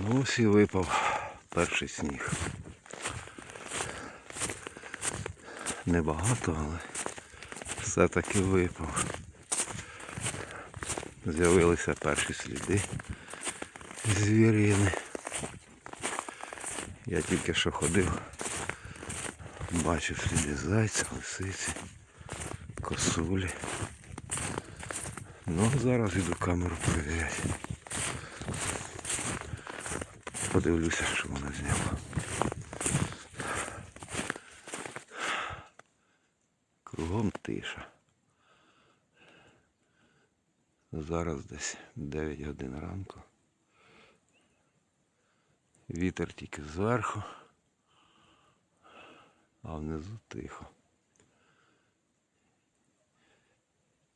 Ну ось і випав перший сніг. Небагато, але все-таки випав. З'явилися перші сліди звірини. Я тільки що ходив, бачив сліди зайця, лисиці, косулі. Ну, зараз іду камеру перевіряти. Подивлюся, що вона зняла. Кругом тиша. Зараз десь 9 годин ранку. Вітер тільки зверху, а внизу тихо.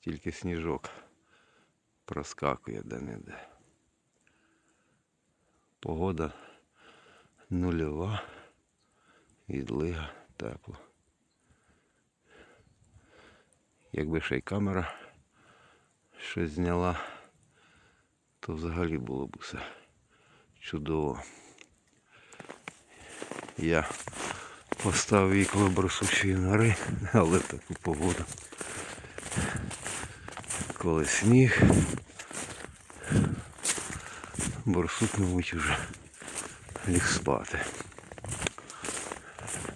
Тільки сніжок проскакує де-не-де. Погода нульова, відлига, тепло. Якби ще й камера щось зняла, то взагалі було б усе чудово. Я поставив її коло бросучої нори, але таку погоду. Коли сніг, борсук, мабуть, уже ліг спати.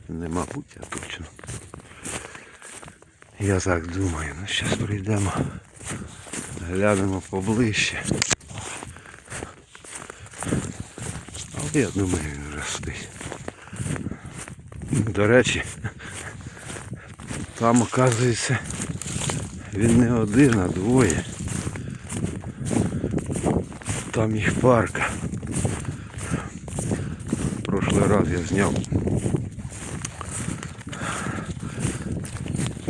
Не мабуть, а точно. Я так думаю, ну зараз прийдемо, глянемо поближче. Але я думаю, він вже. До речі, там оказується він не один, а двоє. Там їх парка. Прошлий раз я зняв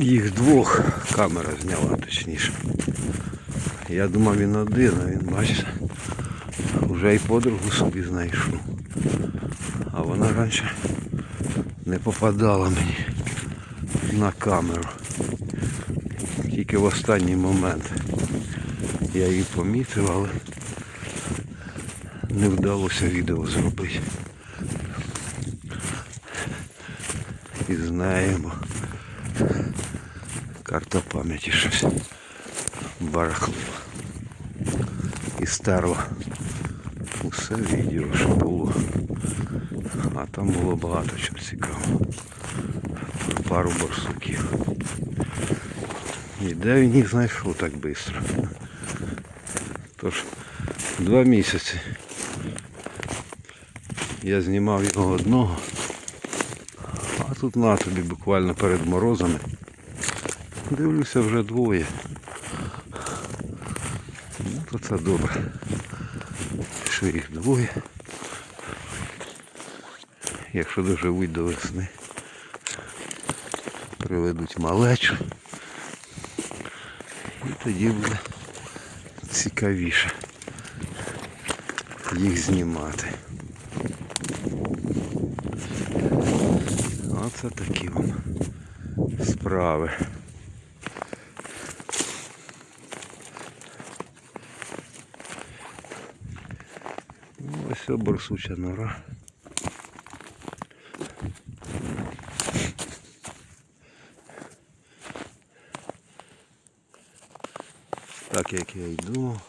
їх двох камера зняла точніше. Я думав він один, а він бачите, вже і подругу собі знайшов. А вона раніше не попадала мені на камеру. Тільки в останній момент я її помітив, але не вдалося відео зробити. І знаємо. Карта пам'яті щось барахлила. І стерла. Усе відео, що було. А там було багато чого цікавого. Про пару борсуків. І де він їх знайшов так швидко? Тож два місяці я знімав його одного, а тут на тобі буквально перед морозами. Дивлюся вже двоє. Ну то це добре. Що їх двоє. Якщо доживуть до весни, приведуть малечу. І тоді буде цікавіше їх знімати. Оце такі вам справи. Ось борсуча нора. Так як я й думав,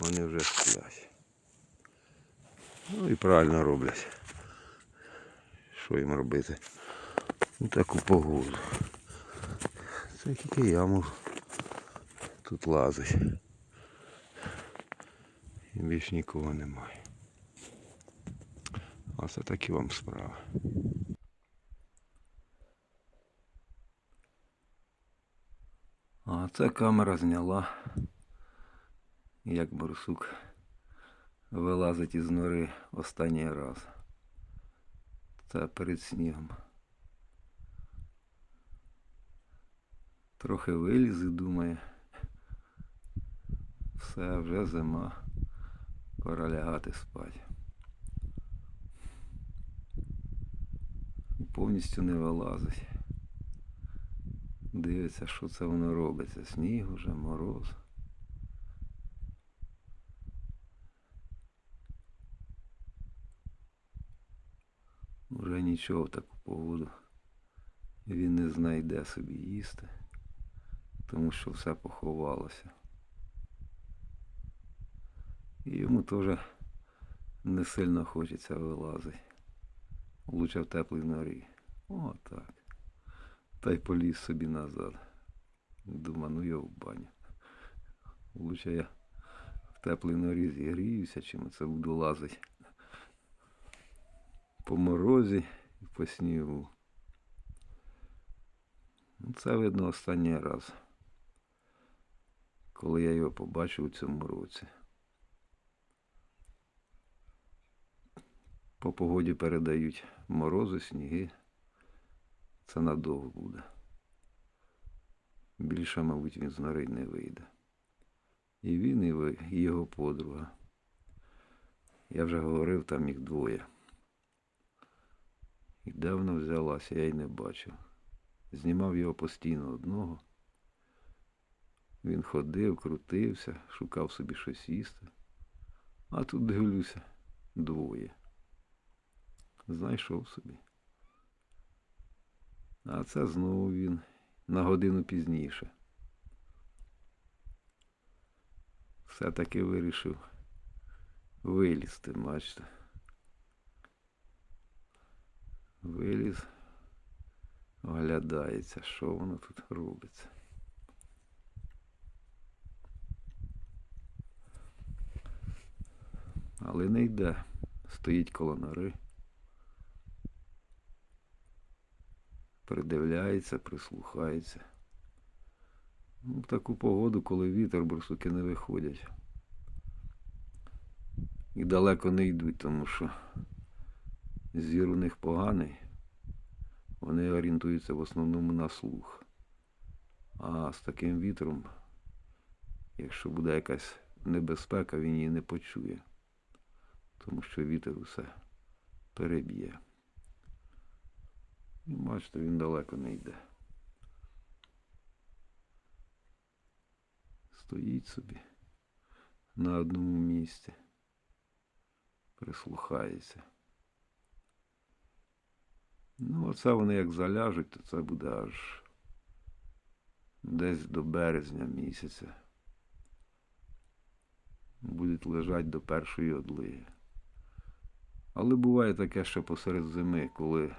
вони вже сплять. Ну і правильно роблять. Що їм робити? Ну таку погоду. Це тільки я можу тут лазить. І більш нікого немає. А це такі вам справи. А це камера зняла, як барсук вилазить із нори останній раз. Це перед снігом. Трохи виліз і думає. Все, вже зима. Пора лягати спати. Повністю не вилазить. Дивиться, що це воно робиться. Сніг уже, мороз. Уже нічого в таку погоду. Він не знайде собі їсти, тому що все поховалося. І йому теж не сильно хочеться вилазити. Лучше в теплій норі. О, так. Та й поліз собі назад. Думаю, ну його в баню. Лучше я в теплій норі зігріюся, чим це буду лазити по морозі і по снігу. Ну, Це видно останній раз, коли я його побачив у цьому році. По погоді передають морози, сніги. Це надовго буде. Більше, мабуть, він з нори не вийде. І він, і його подруга. Я вже говорив, там їх двоє. І де вона взялася, я й не бачив. Знімав його постійно одного. Він ходив, крутився, шукав собі щось їсти. А тут дивлюся, двоє. Знайшов собі. А це знову він на годину пізніше. Все-таки вирішив вилізти, бачите. Виліз, оглядається, що воно тут робиться. Але не йде. Стоїть коло нори. Придивляється, прислухається. Ну, в таку погоду, коли вітер, бурсуки не виходять. І далеко не йдуть, тому що зір у них поганий. Вони орієнтуються в основному на слух. А з таким вітром, якщо буде якась небезпека, він її не почує. Тому що вітер усе переб'є. І бачите, він далеко не йде. Стоїть собі на одному місці, прислухається. Ну, оце вони як заляжуть, то це буде аж десь до березня місяця. Будуть лежати до першої одлиги. Але буває таке, що посеред зими, коли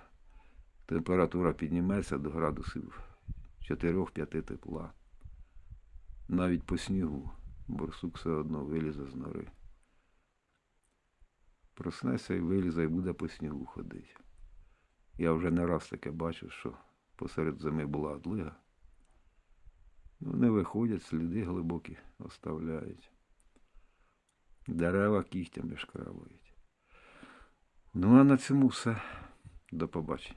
температура підніметься до градусів 4-5 тепла. Навіть по снігу борсук все одно вилізе з нори. Проснеться і вилізе і буде по снігу ходити. Я вже не раз таке бачив, що посеред зими була одлига. Ну, Вони виходять, сліди глибокі оставляють. Дерева кігтями шкрабують. Ну а на цьому все. До побачення.